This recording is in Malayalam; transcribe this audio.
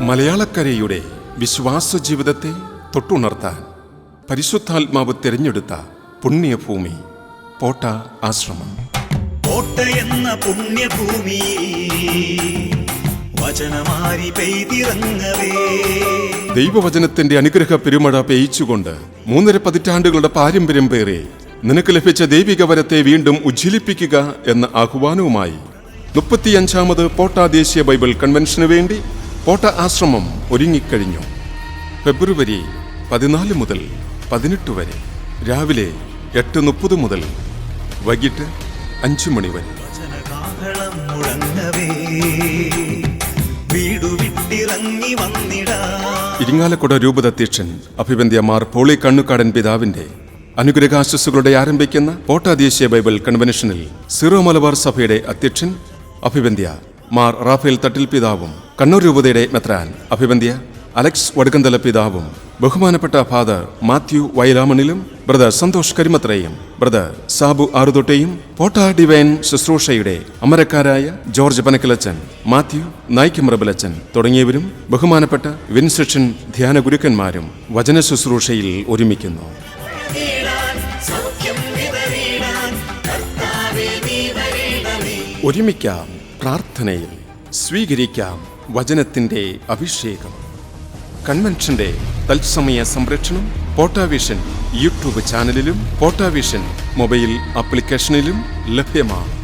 മലയാളക്കരയുടെ വിശ്വാസ ജീവിതത്തെ തൊട്ടുണർത്താൻ പരിശുദ്ധാത്മാവ് തിരഞ്ഞെടുത്ത പുണ്യഭൂമി പോട്ട ആശ്രമം. കോട്ടയെന്ന പുണ്യഭൂമി വചനമാരി പെയ്തിറങ്ങവേ. ദൈവവചനത്തിന്റെ അനുഗ്രഹ പെരുമഴ പെയ്ച്ചുകൊണ്ട് മൂന്നര പതിറ്റാണ്ടുകളുടെ പാരമ്പര്യം പേറെ നിനക്ക് ലഭിച്ച ദൈവിക വരത്തെ വീണ്ടും ഉജ്ജ്വലിപ്പിക്കുക എന്ന ആഹ്വാനവുമായി മുപ്പത്തിയഞ്ചാമത് പോട്ട ദേശീയ ബൈബിൾ കൺവെൻഷനു വേണ്ടി പോട്ട ആശ്രമം ഒരുങ്ങിക്കഴിഞ്ഞു. ഫെബ്രുവരി പതിനാല് മുതൽ പതിനെട്ട് വരെ രാവിലെ എട്ട് മുപ്പത് മുതൽ വൈകിട്ട് അഞ്ചു മണി വരെ. ഇരിങ്ങാലക്കുട രൂപതധ്യക്ഷൻ അഭിവന്ധ്യ മാർ പോളി കണ്ണുക്കാടൻ പിതാവിന്റെ അനുഗ്രഹാശസ്സുകളുടെ ആരംഭിക്കുന്ന പോട്ട ദേശീയ ബൈബിൾ കൺവെൻഷനിൽ സിറോ മലബാർ സഭയുടെ അധ്യക്ഷൻ അഭിവന്ധ്യ മാർ റാഫേൽ തട്ടിൽ പിതാവും കണ്ണൂർ രൂപതയുടെ മെത്രാൻ. അഭിബന്ധ്യ അലക്സ് വടുക്കന്തല പിതാവും ബഹുമാനപ്പെട്ട ഫാദർ മാത്യു വയലാമണിലും ബ്രദർ സന്തോഷ് കരിമത്രയും ബ്രദർ സാബു ആറുതൊട്ടയും പോട്ട ഡിവൈൻ ശുശ്രൂഷയുടെ അമരക്കാരായ ജോർജ് പനക്കിലച്ചൻ മാത്യു നായിക്കമ്രബലച്ചൻ തുടങ്ങിയവരും ബഹുമാനപ്പെട്ട വിൻസെക്ഷൻ ധ്യാന ഗുരുക്കന്മാരും വചന ശുശ്രൂഷയിൽ ഒരുമിക്കുന്നു. ഒരുമിക്കാം. പ്രാർത്ഥനയിൽ സ്വീകരിക്കാം വചനത്തിന്റെ അഭിഷേകം. കൺവെൻഷന്റെ തത്സമയ സംരക്ഷണം പോട്ടാവിഷൻ യൂട്യൂബ് ചാനലിലും പോട്ടാവിഷൻ മൊബൈൽ ആപ്ലിക്കേഷനിലും ലഭ്യമാണ്